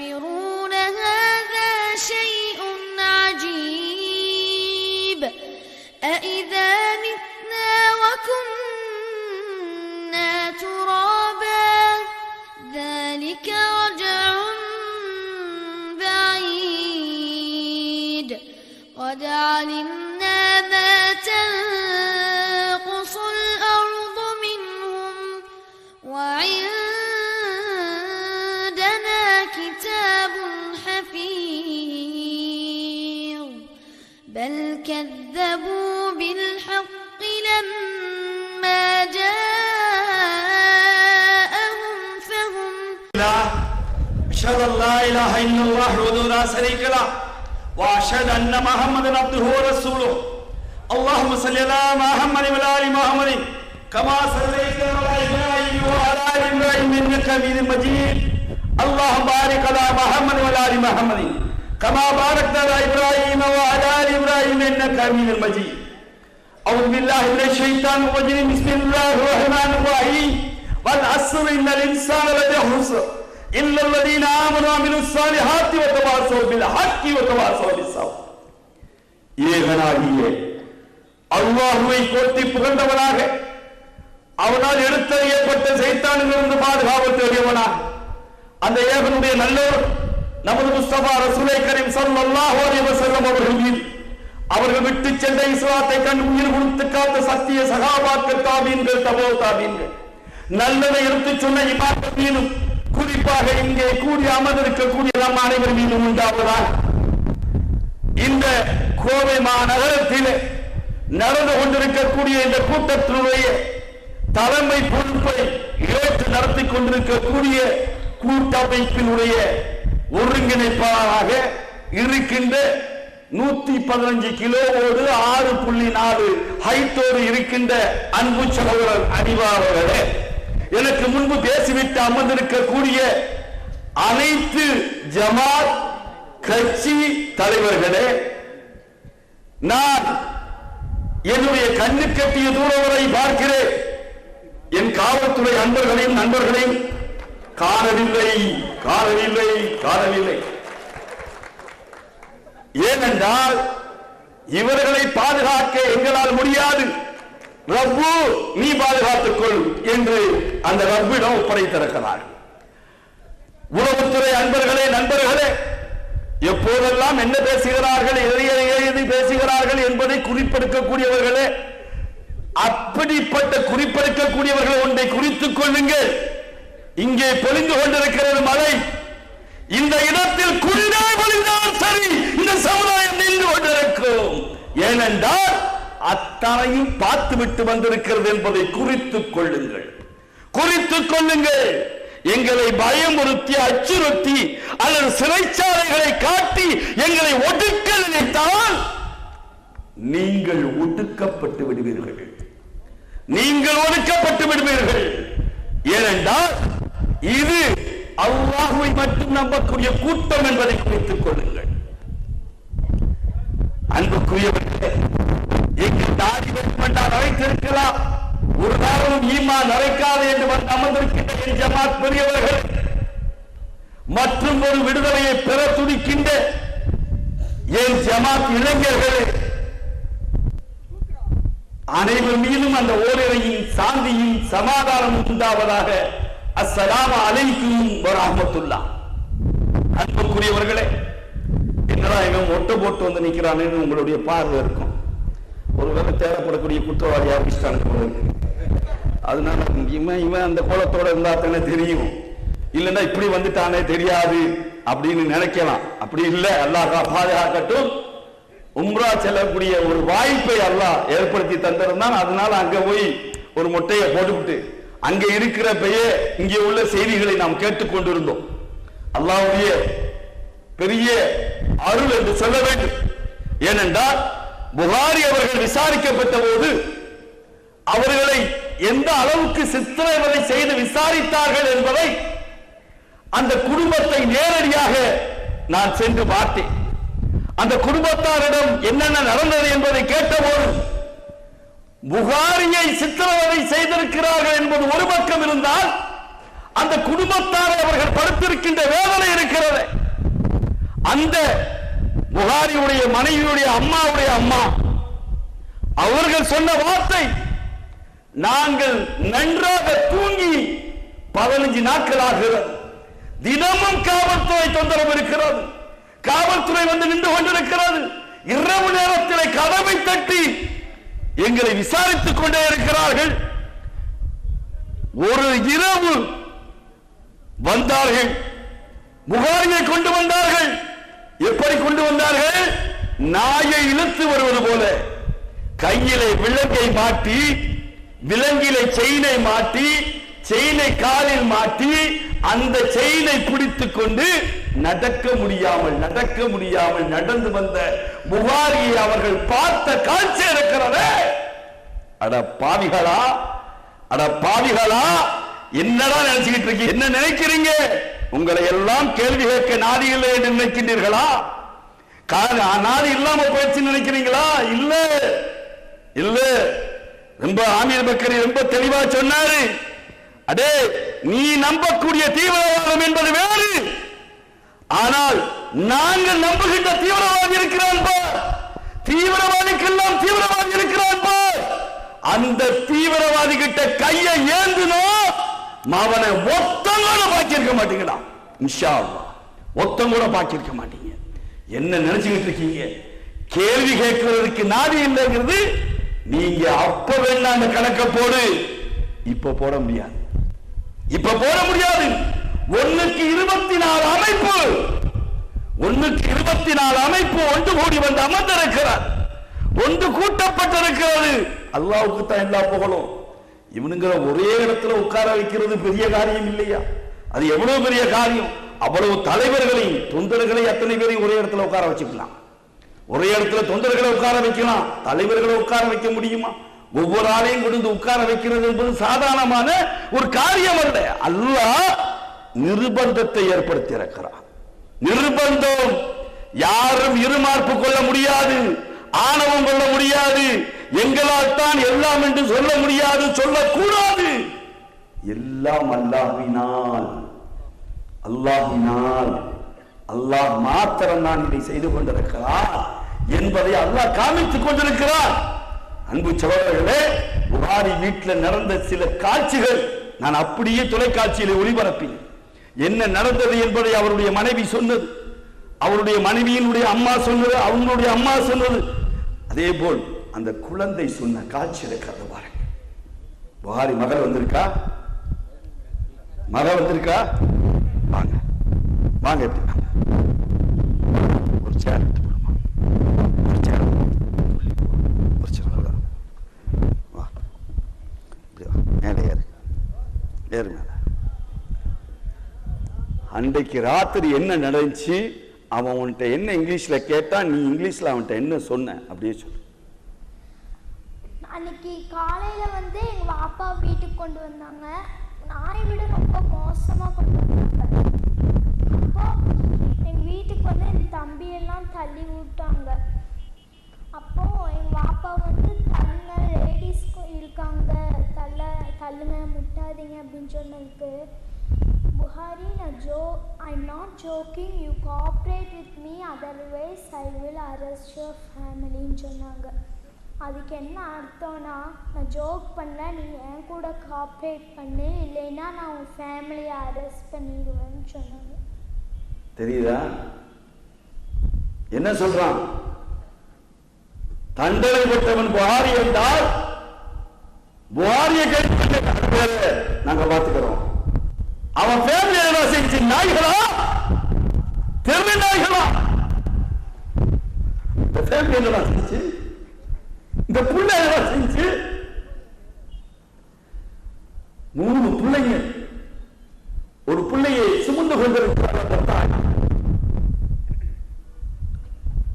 الكافرون بل كذبوا بالحق لما جاءهم فهم الله أشهد أن لا إله إلا الله وحده لا شريك له وأشهد أن محمدا عبده ورسوله. اللهم صل على محمد وعلى آل محمد كما صليت على إبراهيم وعلى آل إبراهيم إنك حميد مجيد. اللهم بارك على محمد وعلى آل محمد. كما باركت على إبراهيم وعلى آل إبراهيم إنك حميد مجيد أعوذ بالله من الشيطان الرجيم بسم الله الرحمن الرحيم والعصر إن الإنسان لفي خسر إلا الذين آمنوا وعملوا الصالحات وتواصوا بالحق وتواصوا بالصبر ஏகனாகிய அல்லாஹுவை போற்றி புகழ்ந்தவனாக அவனால் எடுத்தறியப்பட்ட சைத்தானிலிருந்து பாதுகாப்பு தேடியவனாக அந்த ஏகனுடைய நல்லோர் நமது முஸ்தபா ரசூலை கரீம் ஸல்லல்லாஹு அலைஹி வஸல்லம் அவர்கள் மீது அவர்கள் விட்டு சென்ற இஸ்லாத்தை கண்டு உயிர் கொடுத்து காத்த சத்திய சகாபாக்கள் தாபீன்கள் தபோ தாபீன்கள். நல்லதை எடுத்து சொன்ன இமாக்கள் மீதும் குறிப்பாக இங்கே கூடி அமர்ந்திருக்கக்கூடிய நம் அனைவர் மீதும் உண்டாவதால் இந்த கோவை மாநகரத்தில் நடந்து கொண்டிருக்கக்கூடிய இந்த கூட்டத்தினுடைய தலைமை பொறுப்பை ஏற்று நடத்தி கொண்டிருக்கக்கூடிய கூட்டமைப்பினுடைய ஒருங்கிணைப்பாளராக இருக்கின்ற நூத்தி பதினஞ்சு கிலோவோடு ஆறு புள்ளி நாலு ஹைட்டோடு இருக்கின்ற அன்பு சகோதரர் அணிவாளர்களே எனக்கு முன்பு பேசிவிட்டு அமர்ந்திருக்கக்கூடிய அனைத்து ஜமாத் கட்சி தலைவர்களே நான் என்னுடைய கண்ணு கட்டிய தூரம் வரை பார்க்கிறேன். என் காவல்துறை அன்பர்களையும் நண்பர்களையும் காணவில்லை. காணவில்லை காணவில்லை ஏனென்றால் இவர்களை பாதுகாக்க எங்களால் முடியாது. ரப்பு நீ பாதுகாத்துக்கொள் என்று அந்த ரப்பிடம் ஒப்படைத்திருக்கிறார். உளவுத்துறை அன்பர்களே நண்பர்களே எப்போதெல்லாம் என்ன பேசுகிறார்கள் எது பேசுகிறார்கள் என்பதை குறிப்பெடுக்கக்கூடியவர்களே அப்படிப்பட்ட குறிப்பெடுக்கக்கூடியவர்கள் ஒன்றை குறித்துக் கொள்ளுங்கள். இங்கே பொழிந்து கொண்டிருக்கிறது மழை இந்த இடத்தில் குளிரே பொழிந்தால் சரி இந்த சமுதாயம் நின்று கொண்டிருக்கும். ஏனென்றால் அத்தனையும் பார்த்து விட்டு வந்திருக்கிறது என்பதை குறித்துக் கொள்ளுங்கள். குறித்துக் கொள்ளுங்கள். எங்களை பயமுறுத்தி அச்சுறுத்தி அல்லது சிறைச்சாலைகளை காட்டி எங்களை ஒடுக்க நினைத்தால் நீங்கள் ஒடுக்கப்பட்டு விடுவீர்கள். நீங்கள் ஒடுக்கப்பட்டு விடுவீர்கள். ஏனென்றால் இது அல்லாஹுவை மட்டும் நம்பக்கூடிய கூட்டம் என்பதை குறித்துக் கொள்ளுங்கள். அன்புக்குரியவர்களே எங்கள் தாடி வெட்மென்றால் அழைத்திருக்கலாம். ஒரு நாளும் ஈமா நரைக்காது என்று வந்து அமர்ந்திருக்கின்ற என் ஜமாத் பெரியவர்கள் மற்றும் ஒரு விடுதலையை பெற துடிக்கின்ற என் ஜமாத் இளைஞர்களே அனைவர் மீதும் அந்த ஓரிரையும் சாந்தியும் சமாதானம் உண்டாவதாக அஸ்ஸலாமு அலைக்கும் வரஹ்மத்துல்லா அன்புக்குரியவர்களே என்னடா இவன் ஒட்டை போட்டு வந்து நிற்கிறான்னு உங்களுடைய பார்வை இருக்கும். ஒருவேளை தேவைப்படக்கூடிய குற்றவாளி ஆரம்பிச்சிட்டாங்க அதனால இவன் இவன் அந்த கோலத்தோட இருந்தா தானே தெரியும். இல்லைன்னா இப்படி வந்துட்டானே தெரியாது அப்படின்னு நினைக்கலாம். அப்படி இல்லை அல்லாஹ் பாதுகாக்கட்டும். உம்ரா செல்லக்கூடிய ஒரு வாய்ப்பை அல்லாஹ் ஏற்படுத்தி தந்திருந்தான். அதனால அங்க போய் ஒரு மொட்டையை போட்டுவிட்டு அங்க இருக்கிறப்பயே இங்கே உள்ள செய்திகளை நாம் கேட்டுக்கொண்டிருந்தோம் அல்லாவுடைய பெரிய அருள் என்று சொல்ல வேண்டும். ஏனென்றால் புகாரி அவர்கள் விசாரிக்கப்பட்ட போது அவர்களை எந்த அளவுக்கு சித்திரவதை செய்து விசாரித்தார்கள் என்பதை அந்த குடும்பத்தை நேரடியாக நான் சென்று பார்த்தேன். அந்த குடும்பத்தாரிடம் என்னென்ன நடந்தது என்பதை கேட்டபோது புகாரியை சித்திரவதை செய்திருக்கிறார்கள் என்பது ஒரு பக்கம் இருந்தால் அந்த குடும்பத்தாரை அவர்கள் படுத்திருக்கின்ற வேதனை இருக்கிறது. அந்த புகாரியுடைய மனைவியுடைய அம்மாவுடைய அம்மா அவர்கள் சொன்ன வார்த்தை நாங்கள் நன்றாக தூங்கி பதினஞ்சு நாட்கள் ஆகிறது தினமும் காவல்துறை தொந்தரவு இருக்கிறது. காவல்துறை வந்து நின்று கொண்டிருக்கிறது. இரவு நேரத்தில் கதவை தட்டி எங்களை விசாரித்துக் கொண்டே இருக்கிறார்கள். ஒரு இரவு வந்தார்கள். புகாரியை கொண்டு வந்தார்கள். எப்படி கொண்டு வந்தார்கள்? நாயை இழுத்து வருவது போல. கையிலே விலங்கை மாட்டி விலங்கிலே செயினை மாட்டி செயினை காலில் மாட்டி அந்த செயினை பிடித்துக் கொண்டு நடக்க முடியாமல் நடக்க முடியாமல் நடந்து வந்த புகாரியை அவர்கள் பார்த்த காட்சி இருக்கிறதே. அட பாவிகளா அட பாவிகளா என்னடா நினைச்சுக்கிட்டு இருக்கீங்க என்ன நினைக்கிறீங்க? உங்களை எல்லாம் கேள்வி கேட்க நாதி இல்லை என்று நினைக்கின்றீர்களா நாடி நாதி இல்லாம போயிடுச்சு நினைக்கிறீங்களா? இல்ல இல்ல. ரொம்ப ஆமீர் பக்கரி ரொம்ப தெளிவா சொன்னாரு. அடே நீ நம்பக்கூடிய தீவிரவாதம் என்பது வேறு. ஆனால் நாங்கள் நம்புகின்ற தீவிரவாதி இருக்கிறான் பார். தீவிரவாதிக்கெல்லாம் தீவிரவாதி இருக்கிறான் பார். அந்த தீவிரவாதி கிட்ட கையை ஏந்துனோ அவனை ஒத்தம் கூட பாக்கியிருக்க மாட்டீங்கடா இன்ஷா ஒத்தங்கூட ஒத்தம் கூட பாக்கியிருக்க மாட்டீங்க. என்ன நினைச்சுக்கிட்டு இருக்கீங்க? கேள்வி கேட்கிறதுக்கு நாதி இல்லைங்கிறது நீங்க அப்ப வேணா அந்த கணக்க போடு. இப்ப போட முடியாது. இப்ப போட முடியாது ஒண்ணுக்கு இருபத்தி நாலு அமைப்பு ஒண்ணுக்கு இருபத்தி நாலு அமைப்பு ஒன்று கூடி வந்து அமர்ந்திருக்கிறார். ஒன்று கூட்டப்பட்டிருக்கிறது. அல்லாவுக்கு தான் எல்லா புகழும். இவனுங்கிற ஒரே இடத்துல உட்கார வைக்கிறது பெரிய காரியம் இல்லையா? அது எவ்வளவு பெரிய காரியம்? அவ்வளவு தலைவர்களையும் தொண்டர்களை அத்தனை பேரையும் ஒரே இடத்துல உட்கார வச்சுக்கலாம். ஒரே இடத்துல தொண்டர்களை உட்கார வைக்கலாம். தலைவர்களை உட்கார வைக்க முடியுமா? ஒவ்வொரு ஆளையும் கொண்டு உட்கார வைக்கிறது என்பது சாதாரணமான ஒரு காரியம் அல்ல. அல்லாஹ் நிர்பந்தத்தை ஏற்படுத்தி இருக்கிறார் நிர்பந்தம். யாரும் இருமார்ப்பு கொள்ள முடியாது ஆணவம் கொள்ள முடியாது. எங்களால் தான் எல்லாம் என்று சொல்ல முடியாது சொல்லக்கூடாது. எல்லாம் அல்லாஹினால் அல்லாஹினால் அல்லாஹ் மாத்திரம் நான் இதை செய்து கொண்டிருக்கிறார் என்பதை அல்லாஹ் காமித்துக் கொண்டிருக்கிறார். அன்பு சகோதரர்களே புகாரி வீட்டில் நடந்த சில காட்சிகள் நான் அப்படியே தொலைக்காட்சியில் ஒளிபரப்பேன் என்ன நடந்தது என்பதை அவருடைய மனைவி சொன்னது. அவருடைய மனைவியினுடைய அம்மா சொன்னது அவங்களுடைய அம்மா சொன்னது. அதே போல் அந்த குழந்தை சொன்ன காட்சி இருக்கிறது பாருங்க. புகாரி மகள் வந்திருக்கா? மகள் வந்திருக்கா? வாங்க. வாங்க எப்படி? ஒரு சேர் எடுத்து போடுமா ஒரு சேர் ஒரு சேர் அவ்வளோ. வா இப்படி வா மேலே ஏறு ஏறு மேலே அன்றைக்கு ராத்திரி என்ன நடந்துச்சு? அவன் உன்கிட்ட என்ன இங்கிலீஷ்ல கேட்டா நீ இங்கிலீஷ்ல அவன்கிட்ட என்ன சொன்ன? அப்படியே சொல்லு. அன்னைக்கு காலையில வந்து எங்க அப்பா வீட்டுக்கு கொண்டு வந்தாங்க. நாயை விட ரொம்ப மோசமா கொண்டு வந்தாங்க. அப்போ எங்க வீட்டுக்கு வந்து என் தம்பி எல்லாம் தள்ளி விட்டாங்க. அப்போ எங்க பாப்பா வந்து தள்ளுங்க லேடிஸ் இருக்காங்க. தள்ள தள்ளுங்க முட்டாதீங்க அப்படின்னு சொன்னதுக்கு Buhari நான் I'm I not joking you with with me I I will arrest family ஃபேமிலின்னு சொன்னாங்க. அதுக்கு என்ன அர்த்தம்னா நான் ஜோக் பண்ணல நீ என் கூட கோஆப்ரேட் பண்ணு இல்லைன்னா நான் உன் ஃபேமிலியை அரெஸ்ட் பண்ணிடுவேன்னு சொன்னாங்க. தெரியுதா? என்ன சொல்றான்? தண்டனை பெற்றவன் புகாரி என்றால் புகாரிய கேட்டு நாங்க பார்த்துக்கிறோம். அவன் ஃபேமிலி செஞ்சு நாய்களா? தெரு நாய்களா? இந்த ஃபேமிலி என்ன செஞ்சு? இந்த புள்ள செஞ்சு? மூணு பிள்ளைங்க. ஒரு பிள்ளையை சுமந்து கொண்டிருக்கிறார் அந்த தாய்.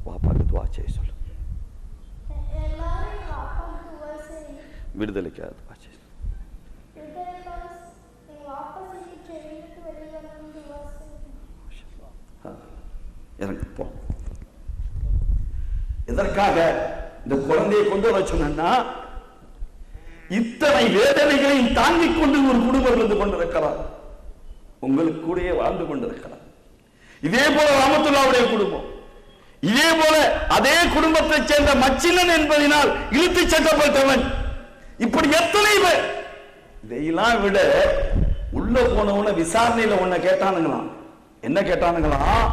வாப்பாக்கு துவா செய்ய சொல்லு. விடுதலைக்காக துவா செய்ய சொல்லு. எங்கள் அப்பா செஞ்சு ட்ரெயினுக்கு வெளியே வந்து வசதி எனக்கு எதற்காக இந்த குழந்தையை கொண்டு வர சொன்னா இத்தனை வேதனைகளையும் தாங்கிக் கொண்டு ஒரு குடும்பம் இருந்து கொண்டிருக்கிறார். உங்களுக்கு கூடயே வாழ்ந்து கொண்டிருக்கிறார். இதே போல ராமத்துல்லாவுடைய குடும்பம். இதே போல அதே குடும்பத்தைச் சேர்ந்த மச்சினன் என்பதனால் இழுத்து சட்டப்பட்டவன் இப்படி எத்தனை பேர்? இதையெல்லாம் விட உள்ள போனவன விசாரணையில உன்னை கேட்டானுங்களாம். என்ன கேட்டானுங்களாம்?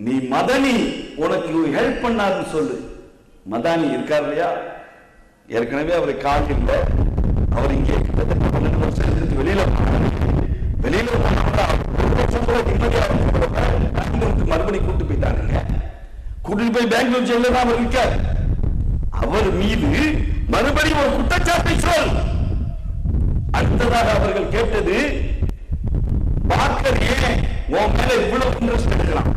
நீ மதனி உனக்கு ஹெல்ப் பண்ணாருன்னு சொல்லு. மதானி இருக்கார் இல்லையா? ஏற்கனவே அவரை கால் இல்லை அவர் இங்கே கிட்டத்தட்ட பன்னெண்டு வருஷம் இருந்து வெளியில வெளியில மறுபடி ஒரு வருஷம் கூட கூட்டு கூட்டிட்டு போய் பெங்களூர் ஜெயில தான் அவர் இருக்கார். அவர் மீது மறுபடியும் ஒரு குற்றச்சாட்டு சொல் அடுத்ததாக அவர்கள் கேட்டது பார்க்கர் ஏன் உன் மேல இவ்வளவு இன்ட்ரெஸ்ட் எடுக்கிறான்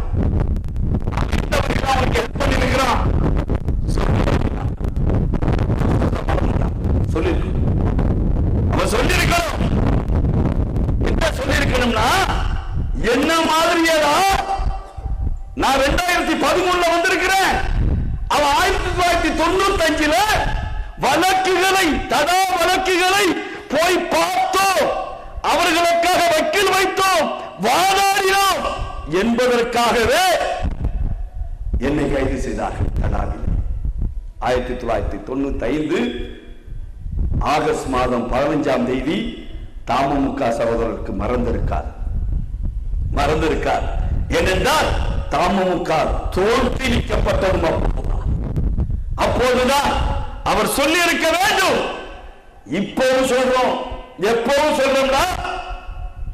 அவனுக்கு ஹெல்ப் பண்ணிருக்கிறான் சொல்லிருக்கணும் அவன் சொல்லிருக்கணும் என்ன சொல்லிருக்கணும்னா என்ன மாதிரியேடா நான் ரெண்டாயிரத்தி பதிமூணுல வந்திருக்கிறேன் அவன் ஆயிரத்தி தொள்ளாயிரத்தி தொண்ணூத்தி அஞ்சுல வழக்குகளை தடா வழக்குகளை போய் பார்த்தோம் அவர்களுக்காக வக்கீல் வைத்தோம் வாதாடினோம் என்பதற்காகவே என்னை கைது செய்தார்கள் தடாவில் ஆயிரத்தி தொள்ளாயிரத்தி தொண்ணூத்தி ஐந்து ஆகஸ்ட் மாதம் பதினஞ்சாம் தேதி தாமமுக சகோதரருக்கு மறந்திருக்கார். மறந்திருக்கார். ஏனென்றால் தாமமுக தோல்விக்கப்பட்டதும் அப்போதுதான். அப்போதுதான் அவர் சொல்லி இருக்க வேண்டும். இப்போவும் சொல்றோம். எப்பவும் சொல்றோம்னா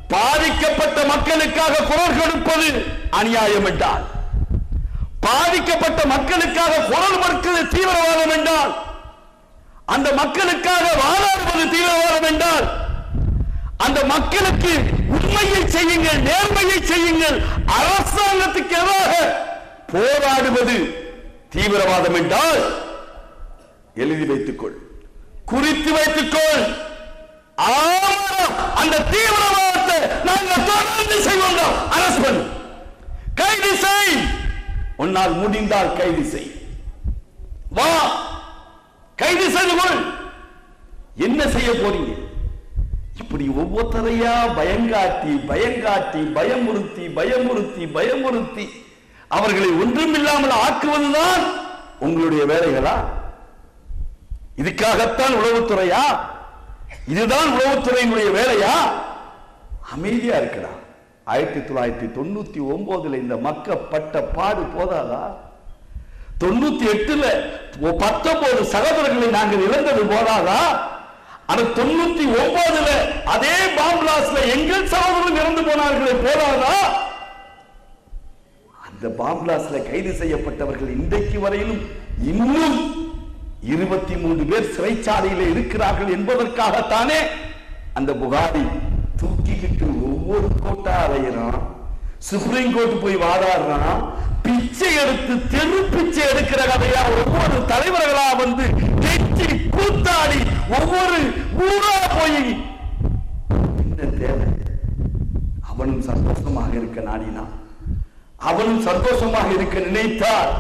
பாதிக்கப்பட்ட மக்களுக்காக குரல் கொடுப்பது அநியாயம் என்றால் பாதிக்கப்பட்ட மக்களுக்காக குரல் மறுக்கிறது தீவிரவாதம் என்றால் அந்த மக்களுக்காக வாழாடுவது தீவிரவாதம் என்றால் அந்த மக்களுக்கு உண்மையை செய்யுங்கள் நேர்மையை செய்யுங்கள் அரசாங்கத்துக்கு எதிராக போராடுவது தீவிரவாதம் என்றால் எழுதி வைத்துக்கொள் குறித்து வைத்துக்கொள். அந்த அந்த வந்து நாங்கள் தொடர்ந்து செய்வோம். அரசு பண்ணு கைது செய். உன்னால் முடிந்தால் கைது செய். வா. கைது செய்து கொள். என்ன செய்ய போறீங்க? இப்படி ஒவ்வொருத்தரையா பயங்காட்டி பயங்காட்டி பயமுறுத்தி பயமுறுத்தி பயமுறுத்தி அவர்களை ஒன்றுமில்லாமல் ஆக்குவதுதான் உங்களுடைய வேலைகளா? இதுக்காகத்தான் உளவுத்துறையா? இதுதான் உளவுத்துறையினுடைய வேலையா? அமைதியா இருக்கடா. ஆயிரத்தி தொள்ளாயிரத்தி தொண்ணூத்தி ஒன்பதுல இந்த மக்கப்பட்ட பாடு போதாதா? தொண்ணூத்தி எட்டுல பத்தொன்பது சகோதரர்களை நாங்கள் இழந்தது போதாதா? ஆனா தொண்ணூத்தி ஒன்பதுல அதே பாம்பிளாஸ்ல எங்கள் சகோதரர்கள் இறந்து போனார்களே போதாதா? அந்த பாம்பிளாஸ்ல கைது செய்யப்பட்டவர்கள் இன்றைக்கு வரையிலும் இன்னும் இருபத்தி மூன்று பேர் சிறைச்சாலையில் இருக்கிறார்கள் என்பதற்காகத்தானே அந்த புகாரி தூக்கிக்கிட்டு ஒவ்வொரு கோட்டா அலையிறான் சுப்ரீம் கோர்ட் போய் வாதாடுறான். பிச்சை எடுத்து தெரு பிச்சை எடுக்கிற கதையா ஒவ்வொரு தலைவர்களா வந்து தேச்சி கூத்தாடி ஒவ்வொரு ஊரா போய் என்ன தேவை? அவனும் சந்தோஷமாக இருக்க நாடினான் அவனும் சந்தோஷமாக இருக்க நினைத்தார்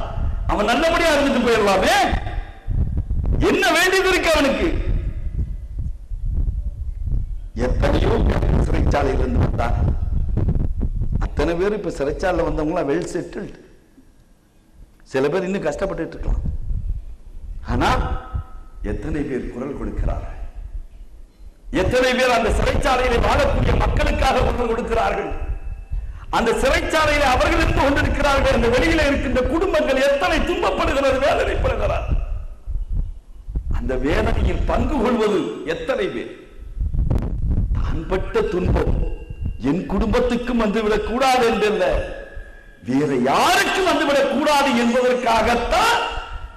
அவன் நல்லபடியா இருந்துட்டு போயிடலாமே. என்ன வேண்டியது இருக்கு அவனுக்கு? எத்தனையோ சிறைச்சாலையில் இருந்து வந்தாங்க. அத்தனை பேர் இப்ப சிறைச்சாலையில் வந்தவங்களாம் வெல் செட்டில்டு சில பேர் இன்னும் கஷ்டப்பட்டுட்டு இருக்கலாம். ஆனா எத்தனை பேர் குரல் கொடுக்கிறார்கள்? எத்தனை பேர் அந்த சிறைச்சாலையில் வாழக்கூடிய மக்களுக்காக குரல் கொடுக்கிறார்கள்? அந்த சிறைச்சாலையில் அவர்கள் இருந்து கொண்டிருக்கிறார்கள் அந்த வெளியில இருக்கின்ற குடும்பங்கள் எத்தனை துன்பப்படுகிறது வேதனைப்படுகிறார் அந்த வேதனையில் பங்கு கொள்வது எத்தனை பேர்? தான் பட்ட துன்பம் என் குடும்பத்துக்கும் வந்துவிடக் கூடாது என்றல்ல. வேற யாருக்கும் வந்துவிடக் கூடாது என்பதற்காகத்தான்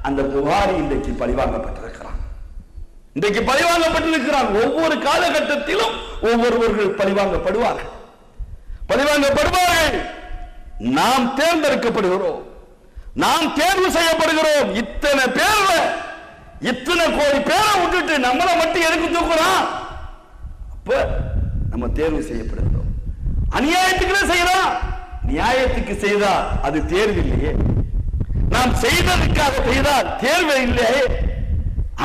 அந்த புகாரி இன்றைக்கு பழிவாங்கப்பட்டிருக்கிறான். இன்றைக்கு பழிவாங்கப்பட்டிருக்கிறான். ஒவ்வொரு காலகட்டத்திலும் ஒவ்வொருவர்கள் பழிவாங்கப்படுவார்கள். பழிவாங்கப்படுவார்கள். நாம் தேர்ந்தெடுக்கப்படுகிறோம். நாம் தேர்வு செய்யப்படுகிறோம். இத்தனை பேர்ல இத்தனை கோடி பேரை விட்டுட்டு நம்மளை மட்டும் எதுக்கு தூக்குறான்? அப்ப நம்ம தேர்வு செய்யப்படுகிறோம் அநியாயத்துக்கு செய்யலாம். நியாயத்துக்கு செய்தால் அது தேர்வு இல்லையே. நாம் செய்ததற்காக செய்தால் தேர்வு இல்லையே.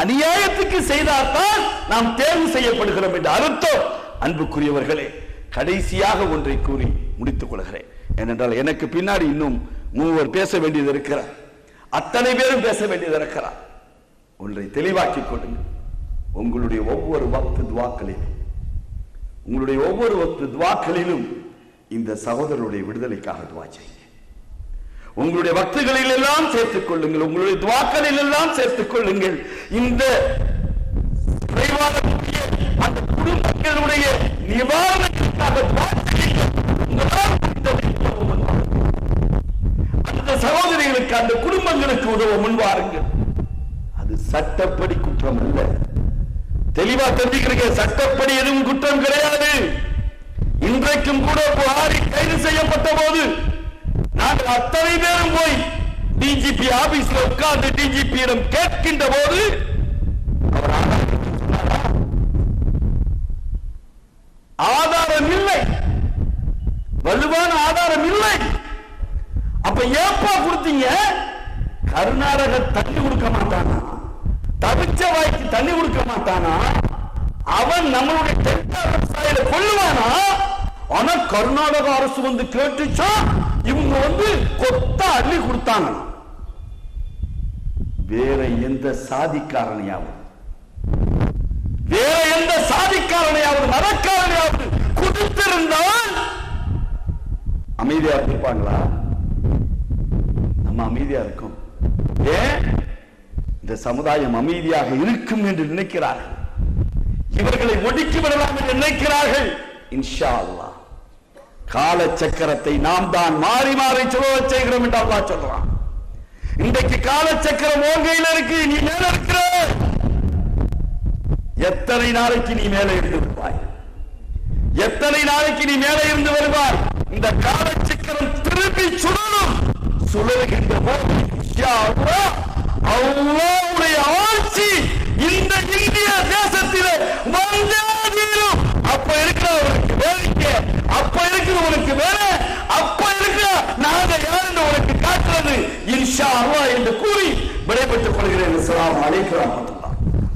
அநியாயத்துக்கு செய்தால்தான் நாம் தேர்வு செய்யப்படுகிறோம் என்று அர்த்தம் அன்புக்குரியவர்களே கடைசியாக ஒன்றை கூறி முடித்துக் கொள்கிறேன். ஏனென்றால் எனக்கு பின்னாடி இன்னும் மூவர் பேச வேண்டியது இருக்கிறார். அத்தனை பேரும் பேச வேண்டியது இருக்கிறார். ஒன்றை தெளிவாக்கிக் கொள்ளுங்கள். உங்களுடைய ஒவ்வொரு வாக்கு துவாக்களிலும் உங்களுடைய ஒவ்வொரு வக்து துவாக்களிலும் இந்த சகோதரருடைய விடுதலைக்காக துவா செய்யுங்க. உங்களுடைய பக்தர்களில் எல்லாம் சேர்த்துக் கொள்ளுங்கள். உங்களுடைய துவாக்களில் எல்லாம் சேர்த்துக் கொள்ளுங்கள். இந்த அந்த குடும்பங்களுடைய நிவாரணத்திற்காக துவா அந்த சகோதரிகளுக்கு அந்த குடும்பங்களுக்கு உதவ முன்வாருங்கள் அது சட்டப்படி குற்றம் அல்ல தெளிவா தெரிஞ்சுக்கிறீங்க சட்டப்படி எதுவும் குற்றம் கிடையாது. இன்றைக்கும் கூட புகாரி கைது செய்யப்பட்ட போது நாங்கள் அத்தனை பேரும் போய் டிஜிபி ஆபீஸ்ல உட்கார்ந்து டிஜிபியிடம் கேட்கின்ற போது அவர் ஆதாரம் இல்லை. வலுவான ஆதாரம் இல்லை. அப்ப ஏப்பா கொடுத்தீங்க? கர்நாடக தண்ணி கொடுக்க மாட்டானா? தவிச்ச வாய்க்கு தண்ணி கொடுக்க மாட்டானா? அவன் நம்மளுடைய டெல்டா விவசாயில கொள்ளுவானா ஆனா கர்நாடக அரசு வந்து கேட்டுச்சா இவங்க வந்து கொத்த அள்ளி கொடுத்தாங்க. வேற எந்த சாதிக்காரனையாவது வேற எந்த சாதிக்காரனையாவது மதக்காரனையாவது கொடுத்திருந்தால் அமைதியா இருப்பாங்களா? நம்ம அமைதியா இருக்கும். ஏன்? இந்த சமுதாயம் அமைதியாக இருக்கும் என்று நினைக்கிறார்கள். இவர்களை ஒடுக்கி விடலாம் என்று நினைக்கிறார்கள். இன்ஷா அல்லாஹ் கால சக்கரத்தை நாம் தான் மாறி மாறி சுழல செய்கிறோம் என்று அல்லா சொல்றான். இன்றைக்கு கால சக்கரம் ஓங்கையில் இருக்கு நீ மேல இருக்கிற. எத்தனை நாளைக்கு நீ மேல இருந்து வருவாய்? எத்தனை நாளைக்கு நீ மேலே இருந்து வருவாய்? இந்த கால சக்கரம் திருப்பி சுழலும். சுழலுகின்ற போது யா ஆட்சி இந்த இந்திய தேசத்தில் வந்தே தீரும். அப்ப இருக்கிறவனுக்கு வேடிக்கை அப்ப இருக்கிறவனுக்கு வேலை அப்ப இருக்கிற நாங்க யார் என்று உனக்கு காட்டுறது. இன்ஷா அல்லா என்று கூறி விடைபெற்றுக் கொள்கிறேன். அஸ்ஸலாமு அலைக்கும்